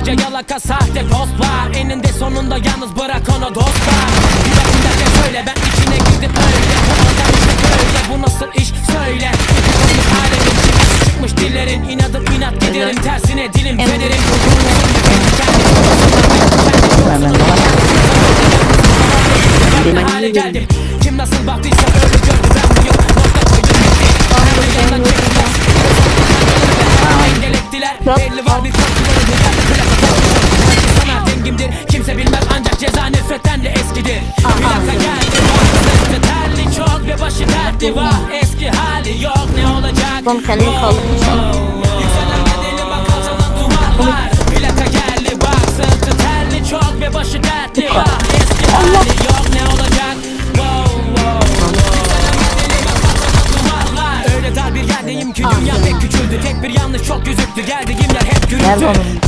Onlarca yalaka sahte postlar Eninde sonunda yalnız bırak onu dostlar Bir bakın derken söyle ben içine girdim öyle. Bu adam işte böyle bu nasıl iş? Söyle. Konuşmuş alemin çivisi çıkmış dillerin. İnadım inat giderim. Tersine dilim federim Ben hale geldim. Kim nasıl baktıysa öyle gördü. Ben buyum Nokta koydum. Bitti bir yandan çektiler Engel ettiler Belli var bir eskidir Plaka geldi Sırtı terli çok ve başı dertli. Var Eski hali yok ne olacak? Oğlum kendini kaldırmış. Yükselen bedeli bak alçalan duvarlar. Plaka geldi bak. Sırtı terli çok ve başı dertli. Var Eski hali yok ne olacak? Öyle dar bir yerdeyim ki dünya pek küçüldü. Tek bir yanlış çok gözüktü Geldiğim yer hep gürültü?